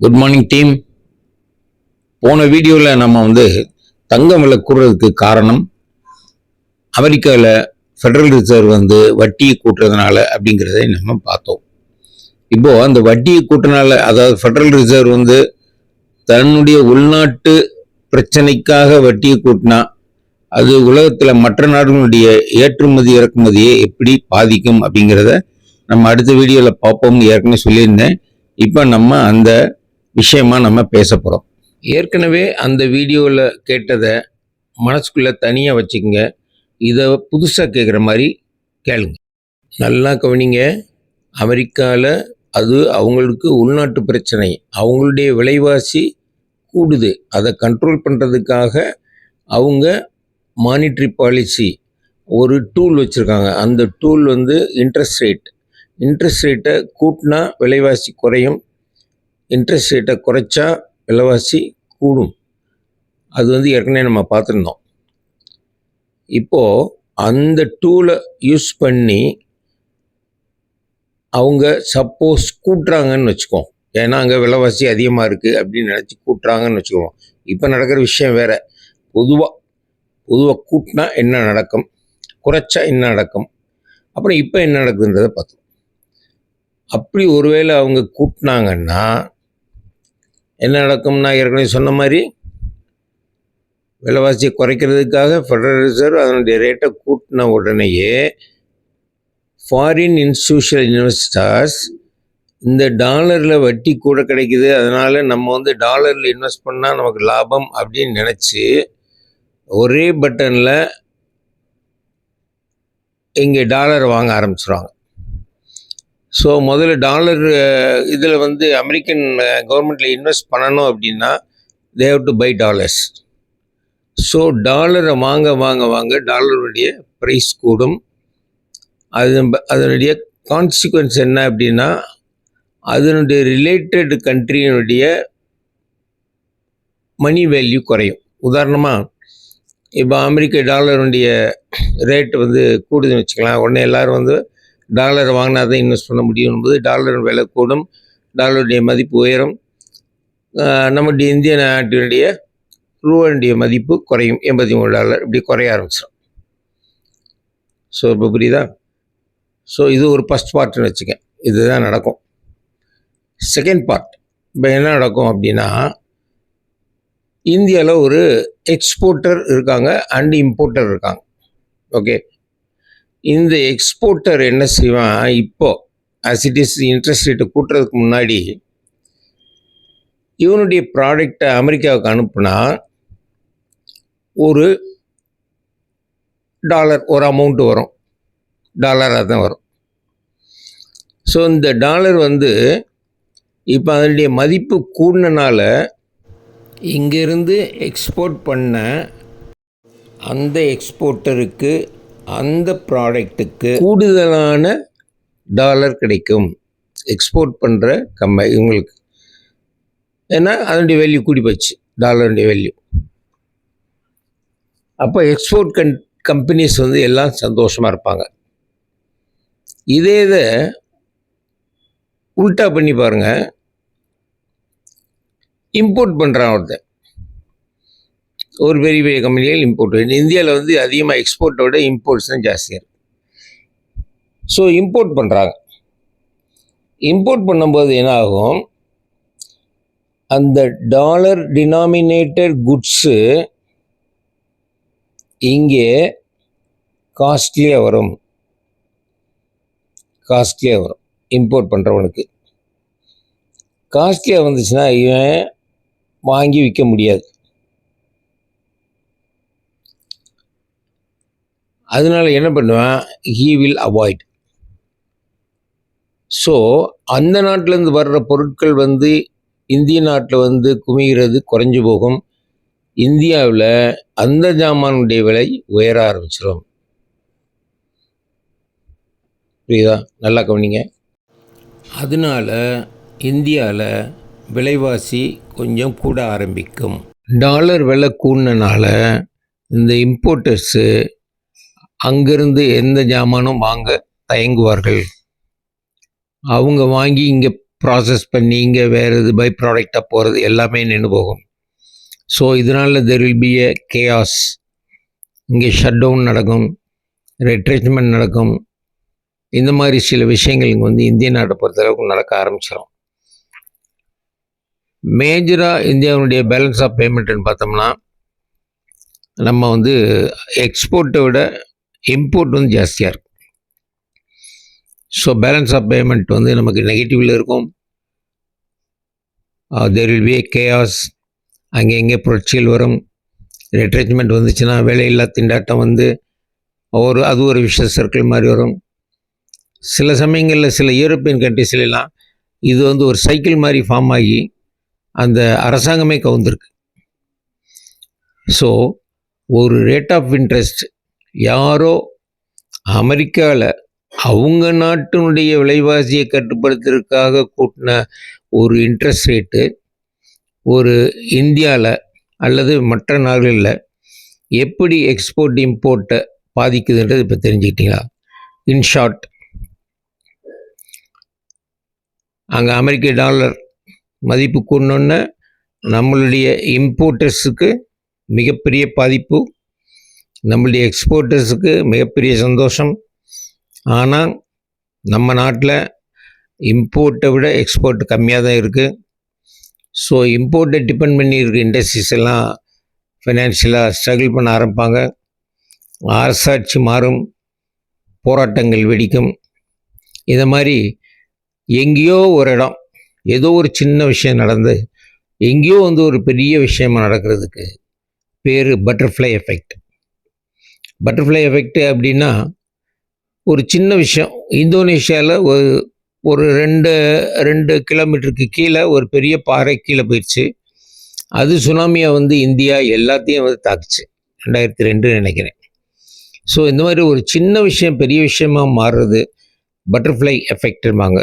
Good morning team போன வீடியோவில் நம்ம வந்து தங்கம் விலை கூடுறதுக்கு காரணம் அமெரிக்காவில் ஃபெடரல் ரிசர்வ் வந்து வட்டியை கூட்டுறதுனால அப்படிங்கிறதை நம்ம பார்த்தோம். இப்போ அந்த வட்டியை கூட்டினால அதாவது ஃபெடரல் ரிசர்வ் வந்து தன்னுடைய உள்நாட்டு பிரச்சனைக்காக வட்டியை கூட்டினா அது உலகத்தில் மற்ற நாடுகளுடைய ஏற்றுமதி இறக்குமதியை எப்படி பாதிக்கும் அப்படிங்கிறத நம்ம அடுத்த வீடியோவில் பார்ப்போம்னு ஏற்கனவே சொல்லியிருந்தேன். இப்போ நம்ம அந்த விஷயமா நம்ம பேச போகிறோம் ஏற்கனவே அந்த வீடியோவில் கேட்டதை மனசுக்குள்ளே தனியாக வச்சுக்கோங்க. இதை புதுசாக கேட்குற மாதிரி கேளுங்க. நல்லா கவனிங்க. அமெரிக்காவில் அது அவங்களுக்கு உள்நாட்டு பிரச்சனை. அவங்களுடைய விலைவாசி கூடுது. அதை கண்ட்ரோல் பண்ணுறதுக்காக அவங்க மானிட்ரி பாலிசி ஒரு டூல் வச்சுருக்காங்க. அந்த டூல் வந்து இன்ட்ரெஸ்ட் ரேட் இன்ட்ரெஸ்ட் ரேட்டை கூட்டினா விலைவாசி குறையும். இன்ட்ரெஸ்ட் ரேட்டை குறைச்சா விலைவாசி கூடும். அது வந்து ஏற்கனவே நம்ம பார்த்துருந்தோம். இப்போது அந்த டூலை யூஸ் பண்ணி அவங்க சப்போஸ் கூட்டுறாங்கன்னு வச்சுக்கோம் ஏன்னா அங்கே விலைவாசி அதிகமாக இருக்குது அப்படின்னு நினச்சி கூட்டுறாங்கன்னு வச்சுக்குவோம் இப்போ நடக்கிற விஷயம் வேறு. பொதுவாக பொதுவாக கூட்டினா என்ன நடக்கும்? குறைச்சா என்ன நடக்கும்? அப்புறம் இப்போ என்ன நடக்குதுன்றதை பார்த்தோம் அப்படி ஒருவேளை அவங்க கூட்டினாங்கன்னா என்ன நடக்கும்னா ஏற்கனவே சொன்ன மாதிரி விலைவாசியை குறைக்கிறதுக்காக ஃபெடரல் ரிசர்வ் அதனுடைய ரேட்டை கூட்டின உடனேயே ஃபாரின் இன்ஸ்டியூஷனல் இன்வெஸ்டர்ஸ் இந்த டாலரில் வட்டி கூட கிடைக்குது. அதனால் நம்ம வந்து டாலரில் இன்வெஸ்ட் பண்ணால் நமக்கு லாபம் அப்படின்னு நினச்சி ஒரே பட்டனில் இங்கே டாலர் வாங்க ஆரம்பிச்சிடுவாங்க ஸோ முதல்ல டாலர் இதில் வந்து அமெரிக்கன் கவர்மெண்ட்டில் இன்வெஸ்ட் பண்ணணும் அப்படின்னா they've to buy dollars so டாலரை வாங்க வாங்க வாங்க டாலருடைய ப்ரைஸ் கூடும். அது அதனுடைய கான்சிக்வன்ஸ் என்ன அப்படின்னா அதனுடைய ரிலேட்டட் கண்ட்ரியினுடைய மணி வேல்யூ குறையும். உதாரணமாக இப்போ அமெரிக்க டாலருடைய ரேட் வந்து கூடுதுன்னு வச்சுக்கலாம். உடனே எல்லோரும் வந்து டாலரை வாங்கினா தான் இன்வெஸ்ட் பண்ண முடியும் என்பது டாலர் விலை கூடும். டாலருடைய மதிப்பு உயரும். நம்முடைய இந்திய நாட்டினுடைய ரூபாயுடைய மதிப்பு குறையும். எண்பத்தி மூணு டாலர் இப்படி குறைய ஆரம்பிச்சிடும் ஸோ இப்போ புரியுதா? ஸோ இது ஒரு ஃபஸ்ட் பார்ட்னு வச்சுக்கேன் இதுதான் நடக்கும். செகண்ட் பார்ட் இப்போ என்ன நடக்கும் அப்படின்னா இந்தியாவில் ஒரு எக்ஸ்போர்ட்டர் இருக்காங்க அண்ட் இம்போர்ட்டர் இருக்காங்க. ஓகே இந்த எக்ஸ்போர்ட்டர் என்ன செய்வான்? இப்போது அஸ் இட் இஸ் இன்ட்ரெஸ்ட் ரேட்டை கூட்டுறதுக்கு முன்னாடி இவனுடைய ப்ராடக்டை அமெரிக்காவுக்கு அனுப்புனா ஒரு டாலர் ஒரு அமௌண்ட்டு வரும். டாலராக தான் வரும். ஸோ இந்த டாலர் வந்து இப்போ அதனுடைய மதிப்பு கூடினால இங்கேருந்து எக்ஸ்போர்ட் பண்ண அந்த எக்ஸ்போர்ட்டருக்கு அந்த ப்ராடக்ட்டுக்கு கூடுதலான டாலர் கிடைக்கும். எக்ஸ்போர்ட் பண்ணுற கம்ப இவங்களுக்கு. ஏன்னா அதனுடைய வேல்யூ கூடி போச்சு டாலருடைய வேல்யூ அப்போ எக்ஸ்போர்ட் கன் கம்பெனிஸ் வந்து எல்லாம் சந்தோஷமாக இருப்பாங்க. இதே இதை உல்ட்டா பண்ணி பாருங்கள் இம்போர்ட் பண்ணுறான் ஒருத்தன். ஒரு பெரிய பெரிய கம்பெனிகள் இம்போர்ட் இந்தியாவில் வந்து அதிகமாக எக்ஸ்போர்ட்டை விட இம்போர்ட்ஸ் தான் ஜாஸ்தியாக இருக்குது ஸோ இம்போர்ட் பண்ணுறாங்க இம்போர்ட் பண்ணும்போது என்ன ஆகும்? அந்த டாலர் டினாமினேட்டட் குட்ஸு இங்கே காஸ்ட்லியாக வரும். காஸ்ட்லியாக வரும். இம்போர்ட் பண்ணுறவனுக்கு காஸ்ட்லியாக வந்துச்சுன்னா இவன் வாங்கி விற்க முடியாது. அதனால் என்ன பண்ணுவேன்? ஹீ வில் அவாய்ட் ஸோ அந்த நாட்டிலேருந்து வர்ற பொருட்கள் வந்து இந்திய நாட்டில் வந்து குமிகிறது குறைஞ்சு போகும். இந்தியாவில் அந்த ஜாமானுடைய விலை உயர ஆரம்பிச்சிடும் புரியுதா? நல்லா கவனிங்க. அதனால இந்தியாவில் விலைவாசி கொஞ்சம் கூட ஆரம்பிக்கும். டாலர் விலை கூடினால இந்த இம்போர்ட்டர்ஸு அங்கிருந்து எந்த ஜாமானும் வாங்க தயங்குவார்கள். அவங்க வாங்கி இங்கே ப்ராசஸ் பண்ணி இங்கே வேறு இது பை ப்ராடக்டாக போகிறது எல்லாமே நின்று போகும். ஸோ இதனால் there will be a chaos இங்கே ஷட் டவுன் நடக்கும் ரெட்ரெச்மெண்ட் நடக்கும். இந்த மாதிரி சில விஷயங்கள் இங்கே வந்து இந்திய நாட்டை பொறுத்தளவுக்கு நடக்க ஆரம்பிச்சிடும் மேஜராக இந்தியாவுடைய பேலன்ஸ் ஆஃப் பேமெண்ட்னு பார்த்தோம்னா நம்ம வந்து எக்ஸ்போர்ட்டை விட இம்போர்ட் வந்து ஜாஸ்தியாக இருக்கும். ஸோ பேலன்ஸ் ஆஃப் பேமெண்ட் வந்து நமக்கு நெகட்டிவில் இருக்கும். தெர் வில் பி கேஆஸ் அங்கே எங்கே புரட்சிகள் வரும். ரெட்ரெச்மெண்ட் வந்துச்சுன்னா வேலையில்லா திண்டாட்டம் வந்து ஒரு அது ஒரு விஷய சர்க்கிள் மாதிரி வரும். சில சமயங்களில் சில யூரோப்பியன் கண்ட்ரிஸ்லாம் இது வந்து ஒரு சைக்கிள் மாதிரி ஃபார்ம் ஆகி அந்த அரசாங்கமே கவுந்திருக்கு. ஸோ ஒரு ரேட் ஆஃப் இன்ட்ரெஸ்ட் யாரோ அமெரிக்காவில் அவங்க நாட்டினுடைய விலைவாசியை கட்டுப்படுத்துறதுக்காக கூட்டின ஒரு இன்ட்ரெஸ்ட் ரேட்டு ஒரு இந்தியாவில் அல்லது மற்ற நாடுகளில் எப்படி எக்ஸ்போர்ட் இம்போர்ட்டை பாதிக்குதுன்றது இப்போ தெரிஞ்சுக்கிட்டீங்களா? இன் ஷார்ட் அங்கே அமெரிக்க டாலர் மதிப்பு கூடணுன்னு நம்மளுடைய இம்போர்ட்டர்ஸுக்கு மிகப்பெரிய பாதிப்பு நம்மளுடைய எக்ஸ்போர்ட்டர்ஸுக்கு மிகப்பெரிய சந்தோஷம். ஆனால் நம்ம நாட்டில் இம்போர்ட்டை விட எக்ஸ்போர்ட் கம்மியாக தான் இருக்குது ஸோ இம்போர்ட்டை டிபெண்ட் பண்ணி இருக்க இண்டஸ்ட்ரீஸ் எல்லாம் ஃபினான்ஷியலாக ஸ்ட்ரகிள் பண்ண ஆரம்பிப்பாங்க. அரசாட்சி மாறும் போராட்டங்கள் வெடிக்கும். இதை மாதிரி எங்கேயோ ஒரு இடம் ஏதோ ஒரு சின்ன விஷயம் நடந்து எங்கேயோ வந்து ஒரு பெரிய விஷயமாக நடக்கிறதுக்கு பேர் பட்டர்ஃப்ளை எஃபெக்ட் பட்டர்ஃப்ளை எஃபெக்ட் அப்படின்னா ஒரு சின்ன விஷயம். இந்தோனேஷியாவில் ஒரு ஒரு ரெண்டு ரெண்டு கிலோமீட்டருக்கு கீழே ஒரு பெரிய பாறை கீழே போயிடுச்சு. அது சுனாமியை வந்து இந்தியா எல்லாத்தையும் வந்து தாக்குச்சு. ரெண்டாயிரத்தி ரெண்டு நினைக்கிறேன். ஸோ இந்த மாதிரி ஒரு சின்ன விஷயம் பெரிய விஷயமா மாறுறது பட்டர்ஃப்ளை எஃபெக்ட்பாங்க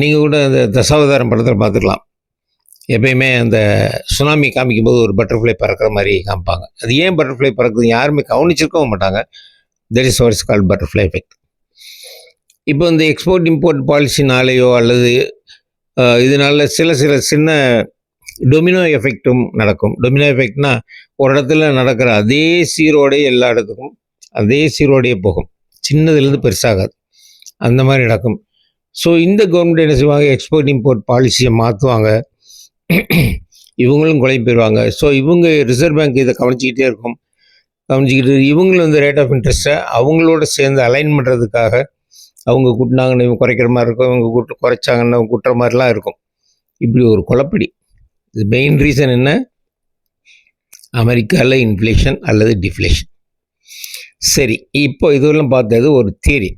நீங்கள் கூட அந்த தசாவதாரம் படத்தில் பார்த்துக்கலாம். எப்பயுமே அந்த சுனாமி காமிக்கும் போது ஒரு பட்டர்ஃப்ளை பறக்கிற மாதிரி காமிப்பாங்க. அது ஏன் பட்டர்ஃப்ளை பறக்குது யாருமே கவனிச்சிருக்கவும் மாட்டாங்க. There is what's call butterfly effect இப்போ இந்த எக்ஸ்போர்ட் இம்போர்ட் பாலிசினாலேயோ அல்லது இதனால சில சில சின்ன டொமினோ எஃபெக்ட்டும் நடக்கும். டொமினோ எஃபெக்ட்னா ஒரு இடத்துல நடக்கிற அதே சீரோடே எல்லா இடத்துக்கும் அதே சீரோடையே போகும். சின்னதுலேருந்து பெருசாகாது. அந்த மாதிரி நடக்கும். ஸோ இந்த கவர்மெண்ட் என்ன செய்வாங்க? எக்ஸ்போர்ட் இம்போர்ட் பாலிசியை மாற்றுவாங்க இவங்களும் குழம்பி போயிடுவாங்க ஸோ இவங்க ரிசர்வ் பேங்க் இதை கவனிச்சிக்கிட்டே இருக்கும். கவனிச்சிக்கிட்டு இவங்களும் இந்த ரேட் ஆஃப் இன்ட்ரெஸ்ட்டை அவங்களோட சேர்ந்து அலைன் பண்ணுறதுக்காக அவங்க கூட்டினாங்கன்னு இவங்க குறைக்கிற மாதிரி இருக்கும். இவங்க கூட்டு குறைச்சாங்கன்னு அவங்க கூட்டுற மாதிரிலாம் இருக்கும். இப்படி ஒரு குழப்படி இது மெயின் ரீசன் என்ன? அமெரிக்காவில் இன்ஃப்ளேஷன் அல்லது டிஃப்ளேஷன் சரி இப்போ இதெல்லாம் பார்த்தது ஒரு தியரி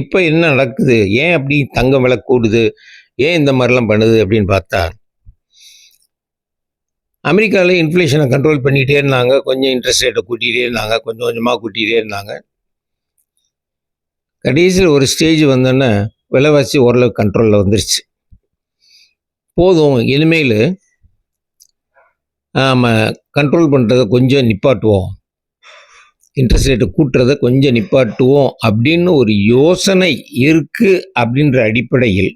இப்போ என்ன நடக்குது? ஏன் அப்படி தங்கம் விலை கூடுது? ஏன் இந்த மாதிரிலாம் பண்ணுது அப்படின்னு பார்த்தா அமெரிக்காவில் இன்ஃப்ளேஷனை கண்ட்ரோல் பண்ணிகிட்டே இருந்தாங்க. கொஞ்சம் இன்ட்ரெஸ்ட் ரேட்டை கூட்டிகிட்டே இருந்தாங்க. கொஞ்சம் கொஞ்சமாக கூட்டிகிட்டே இருந்தாங்க. கடைசியில் ஒரு ஸ்டேஜ் வந்தோன்னே விலைவாசி ஓரளவு கண்ட்ரோலில் வந்துருச்சு. போதும் இனிமேல் நாம் கண்ட்ரோல் பண்ணுறதை கொஞ்சம் நிப்பாட்டுவோம். இன்ட்ரெஸ்ட் ரேட்டை கூட்டுறதை கொஞ்சம் நிப்பாட்டுவோம் அப்படின்னு ஒரு யோசனை இருக்குது அப்படின்ற அடிப்படையில்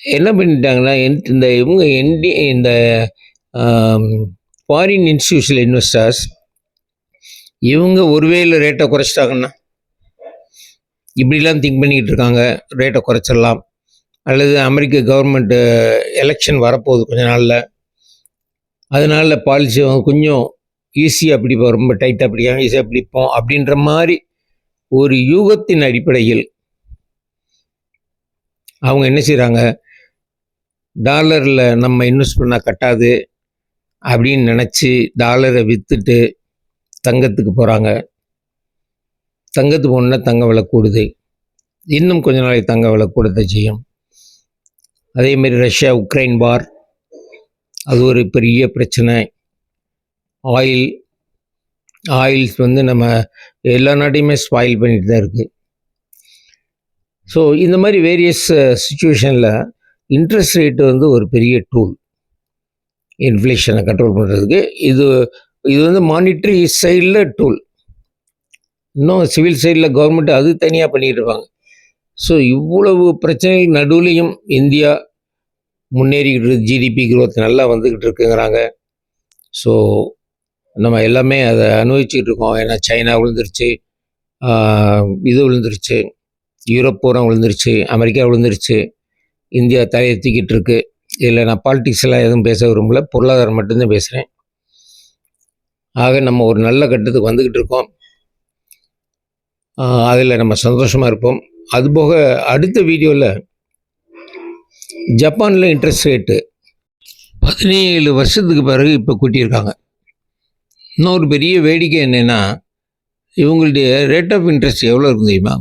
என்ன பண்ணிட்டாங்கன்னா என்- இந்த இவங்க என்டி இந்த ஃபாரின் இன்ஸ்டியூஷனல் இன்வெஸ்டர்ஸ் இவங்க ஒருவேளை ரேட்டை குறைச்சிட்டாங்கன்னா இப்படிலாம் திங்க் பண்ணிக்கிட்டு இருக்காங்க. ரேட்டை குறைச்சிடலாம். அல்லது அமெரிக்க கவர்மெண்ட்டு எலெக்ஷன் வரப்போகுது கொஞ்ச நாளில். அதனால பாலிசி கொஞ்சம் ஈஸியாக பிடிப்போம் ரொம்ப டைட்டாக பிடிக்காம ஈஸியாக பிடிப்போம் அப்படின்ற மாதிரி ஒரு யூகத்தின் அடிப்படையில் அவங்க என்ன செய்கிறாங்க டாலரில் நம்ம இன்வெஸ்ட் பண்ணால் கட்டாது அப்படின்னு நினச்சி டாலரை விற்றுட்டு தங்கத்துக்கு போகிறாங்க தங்கத்துக்கு போனால் தங்க விலை கூடுது. இன்னும் கொஞ்ச நாளைக்கு தங்க விலை கூடத்தை செய்யும். அதே மாதிரி ரஷ்யா உக்ரைன் வார். அது ஒரு பெரிய பிரச்சனை. ஆயில் ஆயில்ஸ் வந்து நம்ம எல்லா நாட்டையுமே ஸ்பாயில் பண்ணிட்டு தான் இருக்குது ஸோ இந்த மாதிரி வேரியஸ் சுச்சுவேஷனில் uh, இன்ட்ரெஸ்ட் ரேட்டு வந்து ஒரு பெரிய டூல் இன்ஃப்ளேஷனை கண்ட்ரோல் பண்ணுறதுக்கு இது இது வந்து மானிட்ரி சைடில் டூல் இன்னும் சிவில் சைடில் கவர்மெண்ட் அது தனியாக பண்ணிகிட்டு இருப்பாங்க. ஸோ இவ்வளவு பிரச்சனைகள் நடுவுலையும் இந்தியா முன்னேறிக்கிட்டு இருக்கு. ஜிடிபி க்ரோத் நல்லா வந்துக்கிட்டு இருக்குங்கிறாங்க. ஸோ நம்ம எல்லாமே அதை அனுபவிச்சுட்டு இருக்கோம். ஏன்னா சைனா விழுந்துருச்சு. இது விழுந்துருச்சு. யூரோப் பூரா விழுந்துருச்சு. அமெரிக்கா விழுந்துருச்சு. இந்தியா தலையெத்திக்கிட்டு இருக்கு. இதில் நான் பாலிட்டிக்ஸ்லாம் எல்லாம் எதுவும் பேச விரும்பல. பொருளாதாரம் மட்டும்தான் பேசுகிறேன் ஆக நம்ம ஒரு நல்ல கட்டத்துக்கு வந்துக்கிட்டு இருக்கோம். அதில் நம்ம சந்தோஷமாக இருப்போம். அதுபோக அடுத்த வீடியோவில் ஜப்பானில் இன்ட்ரெஸ்ட் ரேட்டு பதினேழு வருஷத்துக்கு பிறகு இப்போ கூட்டியிருக்காங்க. இன்னொரு பெரிய வேடிக்கை என்னென்னா இவங்களுடைய ரேட் ஆஃப் இன்ட்ரெஸ்ட் எவ்வளோ இருக்கும் தெரியுமா?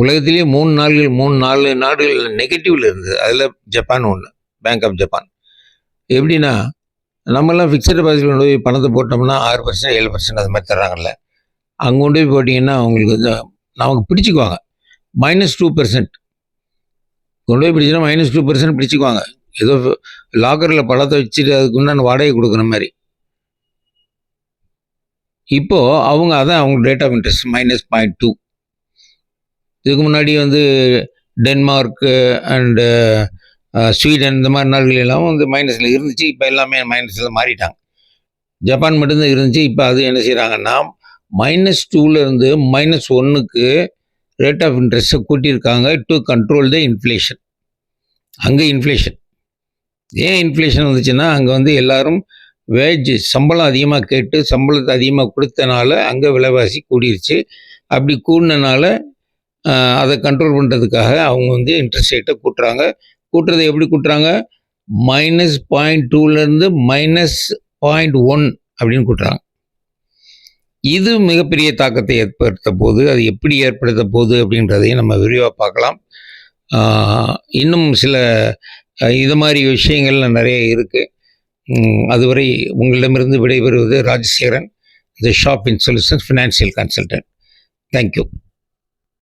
உலகத்திலேயே மூணு நாள்கள் மூணு நாலு நாடுகள் நெகட்டிவில் இருந்தது. அதில் ஜப்பான் ஒன்று பேங்க் ஆஃப் ஜப்பான் எப்படின்னா நம்மலாம் ஃபிக்ஸட் டெபாசிட் கொண்டு போய் பணத்தை போட்டோம்னா ஆறு பர்சன்ட் ஏழு பர்சன்ட் அது மாதிரி தர்றாங்கல்ல. அங்கே கொண்டு போய் போட்டிங்கன்னா அவங்களுக்கு வந்து நமக்கு பிடிச்சிக்குவாங்க. மைனஸ் டூ பர்சன்ட் கொண்டு போய் பிடிச்சினா மைனஸ் டூ பர்சன்ட் பிடிச்சிக்குவாங்க. ஏதோ லாக்கரில் பழத்தை வச்சுட்டு அதுக்கு உண்டான வாடகை கொடுக்குற மாதிரி. இப்போது அவங்க அதான் அவங்க rate of interest minus point two இதுக்கு முன்னாடி வந்து டென்மார்க்கு அண்டு ஸ்வீடன் இந்த மாதிரி நாடுகள் எல்லாம் வந்து மைனஸில் இருந்துச்சு. இப்போ எல்லாமே மைனஸில் மாறிட்டாங்க. ஜப்பான் மட்டும்தான் இருந்துச்சு. இப்போ அது என்ன செய்கிறாங்கன்னா மைனஸ் டூலேருந்து மைனஸ் ஒன்றுக்கு ரேட் ஆஃப் இன்ட்ரெஸ்ட்டை கூட்டியிருக்காங்க டு கண்ட்ரோல் த இன்ஃப்ளேஷன் அங்கே இன்ஃப்ளேஷன் ஏன் இன்ஃப்ளேஷன் வந்துச்சுன்னா அங்கே வந்து எல்லாரும் வேஜ் சம்பளம் அதிகமாக கேட்டு சம்பளத்தை அதிகமாக கொடுத்தனால அங்கே விலைவாசி கூடிருச்சு. அப்படி கூடினனால அதை கண்ட்ரோல் பண்ணுறதுக்காக அவங்க வந்து இன்ட்ரெஸ்ட் ரேட்டை கூட்டுறாங்க. கூட்டுறதை எப்படி கூட்டுறாங்க? மைனஸ் பாயிண்ட் டூலேருந்து மைனஸ் பாயிண்ட் ஒன் அப்படின்னு கூட்டுறாங்க. இது மிகப்பெரிய தாக்கத்தை ஏற்படுத்த போது அது எப்படி ஏற்படுத்த போகுது அப்படின்றதையும் நம்ம விரிவாக பார்க்கலாம். இன்னும் சில இது மாதிரி விஷயங்கள்லாம் நிறைய இருக்குது அதுவரை உங்களிடமிருந்து விடைபெறுவது Rajasekaran the shop in solutions financial consultant thank you